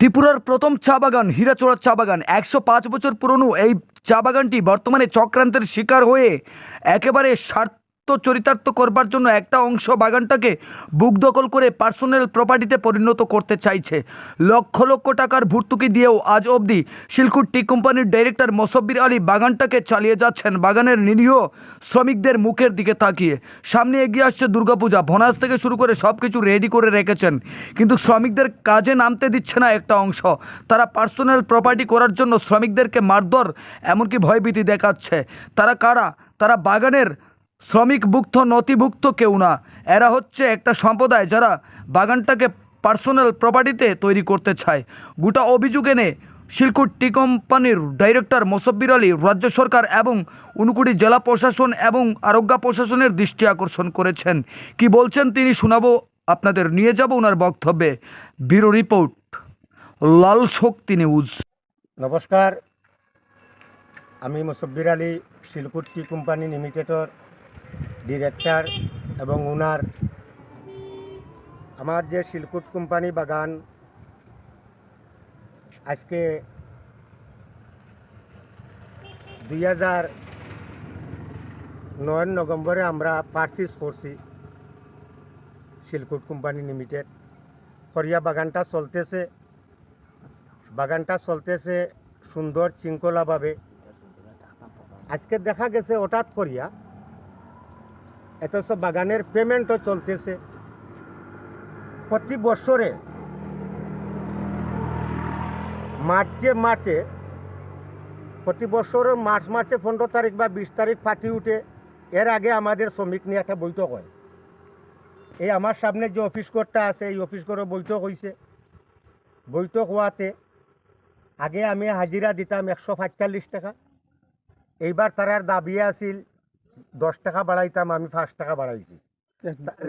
ত্রিপুরার প্রথম চা বাগান হীরাচোড়া চা বাগান। একশো পাঁচ বছর পুরনো এই চা বাগানটি বর্তমানে চক্রান্তের শিকার হয়ে একেবারে স্বার্থ চরিতার্থ করবার জন্য একটা অংশ বাগানটাকে বুক দখল করে পার্সোনাল প্রপার্টিতে পরিণত করতে চাইছে। লক্ষ লক্ষ টাকার ভর্তুকি দিয়েও আজ অবধি শিলকুট টি কোম্পানির ডাইরেক্টর মোসব্বির আলী বাগানটাকে চালিয়ে যাচ্ছেন। বাগানের নিরীহ শ্রমিকদের মুখের দিকে তাকিয়ে। সামনে এগিয়ে আসছে দুর্গাপূজা। ভনাস থেকে শুরু করে সব কিছু রেডি করে রেখেছেন। কিন্তু শ্রমিকদের কাজে নামতে দিচ্ছে না একটা অংশ। তারা পার্সোনাল প্রপার্টি করার জন্য শ্রমিকদেরকে মারধর, এমনকি ভয়ভীতি দেখাচ্ছে। তারা কারা? তারা বাগানের শ্রমিকভুক্ত, নথিভুক্ত কেউ না। এরা হচ্ছে একটা সম্প্রদায় যারা বাগানটাকে পার্সোনাল প্রপার্টিতে তৈরি করতে চায়। গোটা অভিযোগ এনে শিলকুট টি কোম্পানির ডাইরেক্টর মোসব্বির আলী রাজ্য সরকার এবং উনকুড়ি জেলা প্রশাসন এবং আরোগ্য প্রশাসনের দৃষ্টি আকর্ষণ করেছেন। কি বলছেন তিনি শোনাবো, আপনাদের নিয়ে যাব ওনার বক্তব্যে। Bureau report, Lal Shakti news. নমস্কার। আমি মুসব্বির আলী, শিলকুট টি কোম্পানি লিমিটেডর ডিরেক্টর এবং ওনার আমার যে শিলকুট কোম্পানি বাগান, আজকে দুই হাজার নয় নভেম্বরে আমরা পারচেস করছি শিলকুট কোম্পানি লিমিটেড। করিয়া বাগানটা চলতেছে। বাগানটা চলতেছে সুন্দর, শৃঙ্খলাভাবে। আজকে দেখা গেছে হঠাৎ করিয়া অথচ বাগানের পেমেন্টও চলতেছে। প্রতি বছরে মার্চে মার্চে, প্রতি বছরের মার্চ মাসে পনেরো তারিখ বা বিশ তারিখ ফাটি উঠে এর আগে আমাদের শ্রমিক নিয়ে একটা বৈঠক হয়। এই আমার সামনে যে অফিস কোডটা আছে, এই অফিস কোডের বৈঠক হয়েছে বৈঠক হওয়াতে আগে আমি হাজিরা দিতাম একশো পঁয়তাল্লিশ টাকা। এইবার তারার দাবি আছিল দশ টাকা বাড়াইতাম আমি পাঁচ টাকা বাড়াইছি।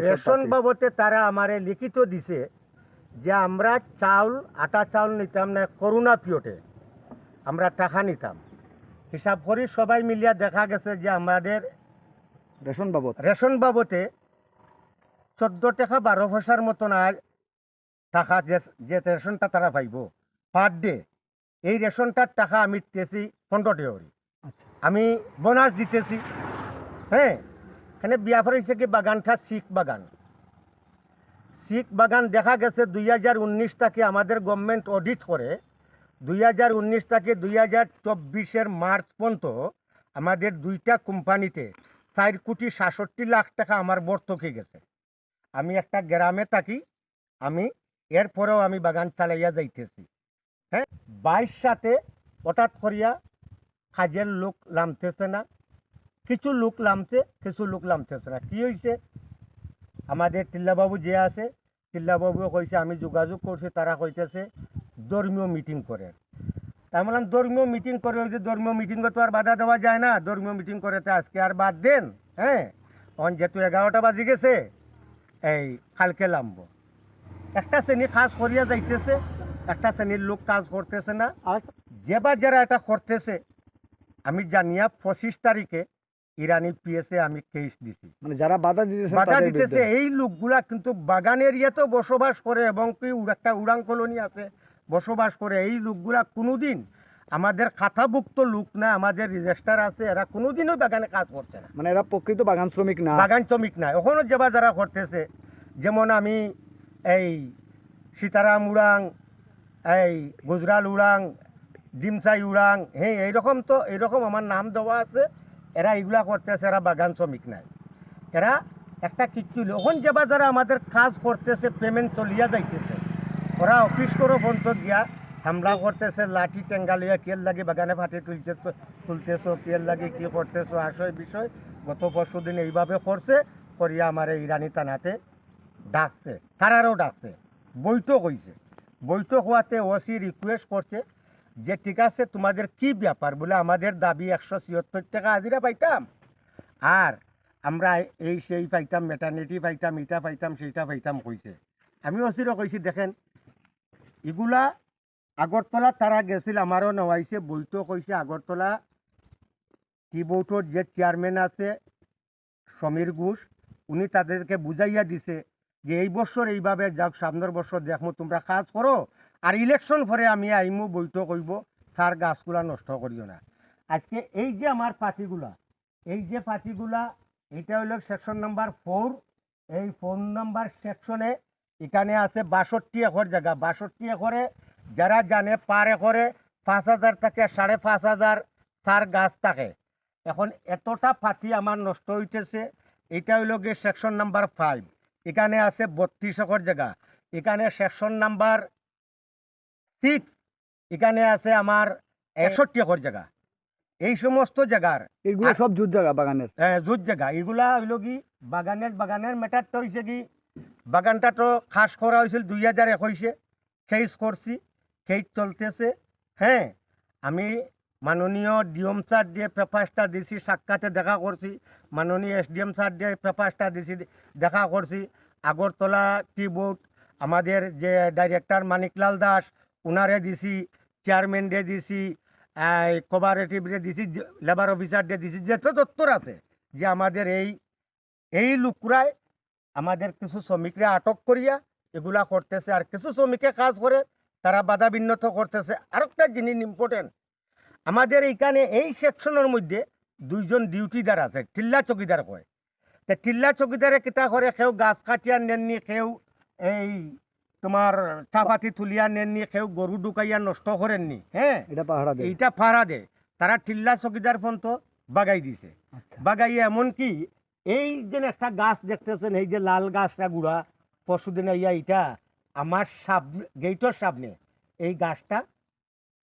রেশন বাবদে তারা আমারে লিখিত দিছে যে আমরা চাউল আটা চাউল নিতাম না করোনা পিরিয়ডে আমরা টাকা নিতাম। হিসাব করি সবাই মিলিয়া দেখা গেছে যে আমাদের রেশন বাবদ। রেশন বাবদে চোদ্দ টাকা বারো পয়সার মতন আর টাকা যে রেশনটা তারা পাইব। পার ডে এই রেশনটার টাকা আমি দিতেছি পনেরো টাকা আমি বোনাস দিতেছি। হ্যাঁ এখানে বিয়া হয়েছে কি বাগানটা শিখ বাগান। শিখ বাগান দেখা গেছে দুই হাজার উনিশ থেকে আমাদের গভর্নমেন্ট অডিট করে দুই হাজার উনিশ থেকে দুই হাজার চব্বিশের মার্চ পর্যন্ত আমাদের দুইটা কোম্পানিতে চার কোটি সাতষট্টি লাখ টাকা আমার বর্তকে গেছে। আমি একটা গ্রামে থাকি, আমি এরপরেও আমি বাগান চালাইয়া যাইতেছি। হ্যাঁ বাইশ সাথে হঠাৎ করিয়া কাজের লোক নামতেছে না। কিছু লোক নামছে কিছু লোক নামতেছে না। কি হয়েছে আমাদের টিল্লাবাবু যে আছে টিল্লাবাবুও কইছে আমি যোগাযোগ করছি। তারা কইতেছে ধর্মীয় মিটিং করে। তাই বললাম ধর্মীয় মিটিং করে ওই যে ধর্মীয় মিটিংয়ে তো আর বাধা দেওয়া যায় না। ধর্মীয় মিটিং করে তো আজকে আর বাদ দেন হ্যাঁ? তখন যেহেতু এগারোটা বাজি গেছে এই কালকে নামবো। একটা শ্রেণি কাজ করিয়া যাইতেছে একটা শ্রেণির লোক কাজ করতেছে না। আর যে বা যারা এটা করতেছে আমি জানিয়া পঁচিশ তারিখে ইরানি পিএসে আমি কেস দিছি। মানে যারা বাধা দিতেছে বাধা দিতেছে এই লোকগুলা কিন্তু বাগান এরিয়াতেও বসবাস করে এবং কি একটা উড়াং কলোনি আছে বসবাস করে। এই লোকগুলা কোনোদিন আমাদের খাতাভুক্ত লোক না আমাদের রেজিস্টার আছে এরা কোনোদিনও বাগানে কাজ করছে না। মানে এরা প্রকৃত বাগান শ্রমিক না। বাগান শ্রমিক নাই ওখানে যাবা যারা করতেছে। যেমন আমি এই সীতারাম উড়াং এই গুজরাল উড়াং ডিমসাই উড়াং হ্যাঁ এইরকম তো এইরকম আমার নাম দেওয়া আছে। এরা এগুলা করতেছে, এরা বাগান শ্রমিক নাই। এরা একটা কিচ্ছু ওখান যাবা যারা আমাদের কাজ করতেছে পেমেন্ট চলিয়া যাইতেছে। ওরা অফিস করে বন্ধ গিয়া হামলা করতেছে, লাঠি টেঙ্গা লিয়া কেল লাগে বাগানে ফাটে তুলতেছ তুলতেছ, কেল লাগে কি করতেছো আসয় বিষয় গত পরশু দিন এইভাবে করছে, করিয়া আমার এই ইরানি থানাতে ডাকছে। তারারও ডাকছে। বৈঠক হয়েছে বৈঠক হওয়াতে ওসি রিকোয়েস্ট করছে যে ঠিক আছে, তোমাদের কি ব্যাপার বলে আমাদের দাবি একশো ছিয়াত্তর টাকা হাজিরা পাইতাম। আর আমরা এই সেই পাইতাম মেটার্নিটি পাইতাম, এটা পাইতাম, সেইটা পাইতাম কইছে। আমি ওসিরও কইছি, দেখেন, এগুলা আগরতলা তারা গেছিল, আমারও নেওয়াইছে বৈঠক হয়েছে আগরতলা টি বোর্ডের যে চেয়ারম্যান আছে, সমীর ঘোষ, উনি তাদেরকে বুঝাইয়া দিছে যে এই বছর এইভাবে যাক, সামনের বছর দেখো তোমরা কাজ করো আর ইলেকশন পরে আমি আইমু বৈঠক হইব, স্যার গাছগুলা নষ্ট করিও না। আজকে এই যে আমার পার্টিগুলা এই যে পার্টিগুলা এটা হলো সেকশন নাম্বার ফোর এই ফোন নাম্বার সেকশনে এখানে আছে বাষট্টি একর জায়গা। বাষট্টি একরে যারা জানে, পার একরে পাঁচ হাজার থাকে, সাড়ে পাঁচ হাজার সার গাছ থাকে। এখন এতটা পাতি আমার নষ্ট হইতেছে, এটা হইল গিয়ে সেকশন নাম্বার ফাইভ এখানে আছে বত্রিশ একর জায়গা। এখানে সেকশন নাম্বার সিক্স এখানে আছে আমার একষট্টি একর জায়গা। এই সমস্ত জায়গার এগুলো সব জুত জায়গা বাগানের? হ্যাঁ জুত জায়গা। এগুলা হইল কি বাগানের বাগানের ম্যাটারটা হয়েছে কি বাগানটা তো খাস করা হয়েছিল দুই হাজার একুশে। খেস করছি খেস চলতেছে। হ্যাঁ আমি মাননীয় ডিএম স্যার দিয়ে পেপারসটা দিছি সাক্ষাতে দেখা করছি। মাননীয় এস এসডিএম স্যার দিয়ে পেপারসটা দিছি দেখা করছি। আগরতলা টি বোর্ড আমাদের যে ডাইরেক্টর মানিকলাল দাস উনারে দিছি চেয়ারম্যান দিয়ে দিছি কোপারেটিভ দিয়ে দিছি লেবার অফিসার দিয়ে দিছি যত দপ্তর আছে, যে আমাদের এই এই লোকরাই আমাদের কিছু শ্রমিকরা আটক করিয়া এগুলা করতেছে। আর কিছু শ্রমিকে কাজ করে, তারা বাধা বিন্নত করতেছে। আরেকটা জিনিস ইম্পর্টেন্ট আমাদের এইখানে এই সেকশনের মধ্যে দুইজন ডিউটিদার আছে, টিল্লা চকিদার কয়। তে টিল্লা চকিদারে কিতা করে? কেউ গাছ কাটিয়া নেননি, কেউ এই তোমার চাপাতি তুলিয়া নেননি কেউ গরু ঢুকাইয়া নষ্ট করেননি হ্যাঁ এটা পাহাড়া দেয় এইটা ফাড়া দে। তারা টিল্লা চকিদার ফোন তো বাগাই দিছে। আচ্ছা। বাগাইয়ে এমনকি এই যে একটা গাছ দেখতেছেন এই যে লাল গাছটা গুড়া পশুদিন ইয়া এইটা আমার সামনে গেইটর সামনে এই গাছটা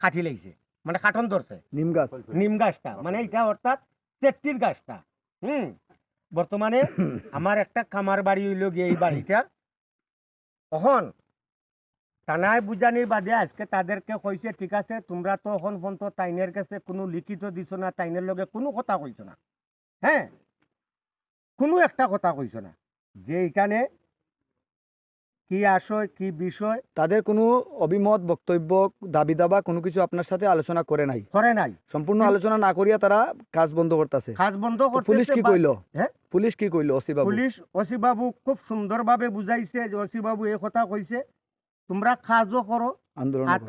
কাটি লাগছে মানে কাটন ধরছে। নিম গাছ। নিম গাছটা মানে এটা অর্থাৎ চেট্টির গাছটা হুম? বর্তমানে আমার একটা খামার বাড়ি হইল গিয়ে এই বাড়িটা। তখন থানায় বুঝানির বাদে আজকে তাদেরকে কইছে ঠিক আছে তোমরা তো এখন পর্যন্ত তাইনের কাছে কোনো লিখিত দিছো না তাইনের লগে কোনো কথা কইছো না। হ্যাঁ কোনো একটা কথা কইছো না। যে এখানে কি আশয় কি বিষয় তাদের কোনো অভিমত বক্তব্য দাবি দাবা কোনো কিছু আপনার সাথে আলোচনা করে নাই। করে নাই। সম্পূর্ণ আলোচনা না করিয়া তারা কাজ বন্ধ করতেছে। কাজ বন্ধ করতে পুলিশ কি কইলো? হ্যাঁ? পুলিশ কি কইলো? ওসি বাবু? পুলিশ ওসি বাবু খুব সুন্দরভাবে বুঝাইছে যে ওসি বাবু এই কথা কইছে। তোমরা কাজও করো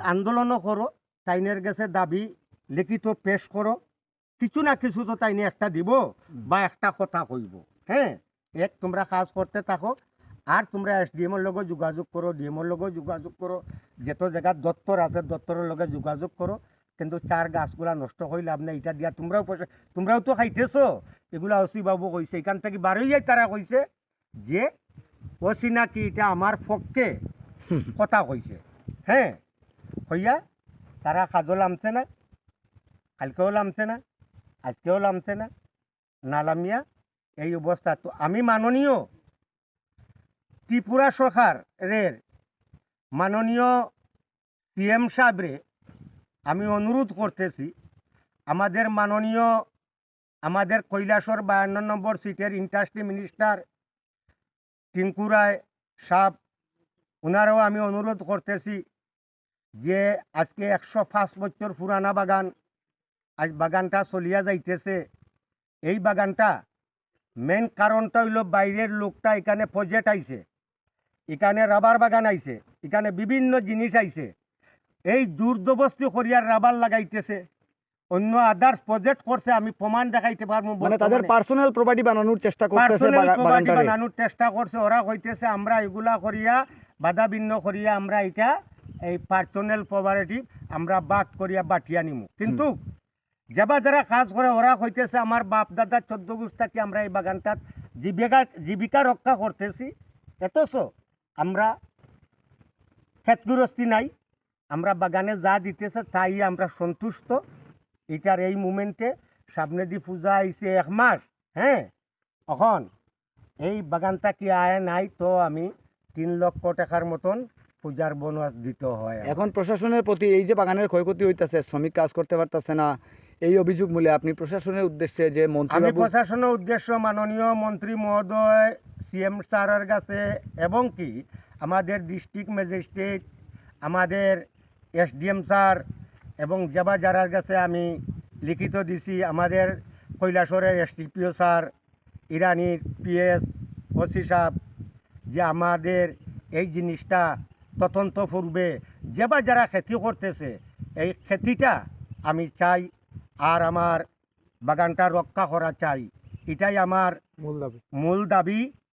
আন্দোলনও করো। তাইনের কাছে দাবি লিখিত পেশ করো কিছু না কিছু তো তাইনে একটা দিব বা একটা কথা কইব হ্যাঁ এক তোমরা কাজ করতে থাকো আর তোমরা এস ডি এর লগে যোগাযোগ করো ডিএমর লগে যোগাযোগ করো যত জায়গার দপ্তর আছে দপ্তরের লগে যোগাযোগ করো কিন্তু চার গাছগুলা নষ্ট হয়ে লাভ নেই এটা দিয়া তোমরাও পয়সা তোমরাও তো খাইতেছো এগুলা ওসি বাবু কইছে এখান থেকে বারোই যায় তারা কইছে যে ওসি নাকি এটা আমার পক্ষে কথা কইছে। হ্যাঁ হইয়া তারা কাজও নামছে না, কালকেও নামছে না, আজকেও নামছে না, নালামিয়া, এই অবস্থা তো আমি মাননীয় ত্রিপুরা সরকার সরকারের মাননীয় সিএম সাহেবরে আমি অনুরোধ করতেছি, আমাদের মাননীয়, আমাদের কৈলাসর বায়ান্ন নম্বর সিটের ইন্ডাস্ট্রি মিনিস্টার টিঙ্কু রায় সাহেব ওনারাও আমি অনুরোধ করতেছি যে আজকে একশো পাঁচ বছর পুরানা বাগান আজ বাগানটা চলিয়া যাইতেছে। এই বাগানটা মেন কারণটা হইল বাইরের লোকটা এখানে প্রজেক্ট আইছে এখানে রাবার বাগান আইছে এখানে বিভিন্ন জিনিস আইছে। এই জোরদবস্তি করিয়ার রাবার লাগাইতেছে। অন্য আদার্স প্রজেক্ট করছে আমি প্রমাণ দেখাইতে পারব মানে তাদের পার্সোনাল প্রপার্টি বানানোর চেষ্টা করতেছে বানানোর চেষ্টা করছে ওরা কইতেছে আমরা এগুলা করিয়া বাধা বিন্ন করিয়া আমরা এটা এই পার্সোনাল প্রপার্টি আমরা বাদ করিয়া বাটিয়া নিমু কিন্তু যাবা যারা কাজ করে ওরা হইতেছে আমার বাপ দাদা চোদ্দ গোষ্ঠাকে আমরা এই বাগানটাত জীবিকা জীবিকা রক্ষা করতেছি এতছ আমরা ক্ষেতগ্রস্তি নাই। আমরা বাগানে যা দিতেছে তাই আমরা সন্তুষ্ট। এটার এই মুমেন্টে সামনে দি পূজা আইছে এক মাস হ্যাঁ? এখন এই বাগানটা কি আয় নাই তো আমি তিন লক্ষ টাকার মতন পূজার বোনাস দিতে হয়। এখন প্রশাসনের প্রতি এই যে বাগানের ক্ষয়ক্ষতি হইতেছে শ্রমিক কাজ করতে পারতেছে না এই অভিযোগ মূলে আপনি প্রশাসনের উদ্দেশ্যে যে মন্ত্রী আমি প্রশাসনের উদ্দেশ্য মাননীয় মন্ত্রী মহোদয় সিএম স্যারের কাছে এবং কি আমাদের ডিস্ট্রিক্ট ম্যাজিস্ট্রেট আমাদের এসডিএম স্যার এবং যাবা যারার কাছে আমি লিখিত দিছি আমাদের কৈলাসরের এসডিপিও স্যার ইরানির পিএস ওসি সাহেব যে আমাদের এই জিনিসটা তদন্ত পূর্বে যে বা যারা খেতি করতেছে এই খেতিটা আমি চাই আর আমার বাগানটা রক্ষা করা চাই। এটাই আমার মূল দাবি। মূল দাবি।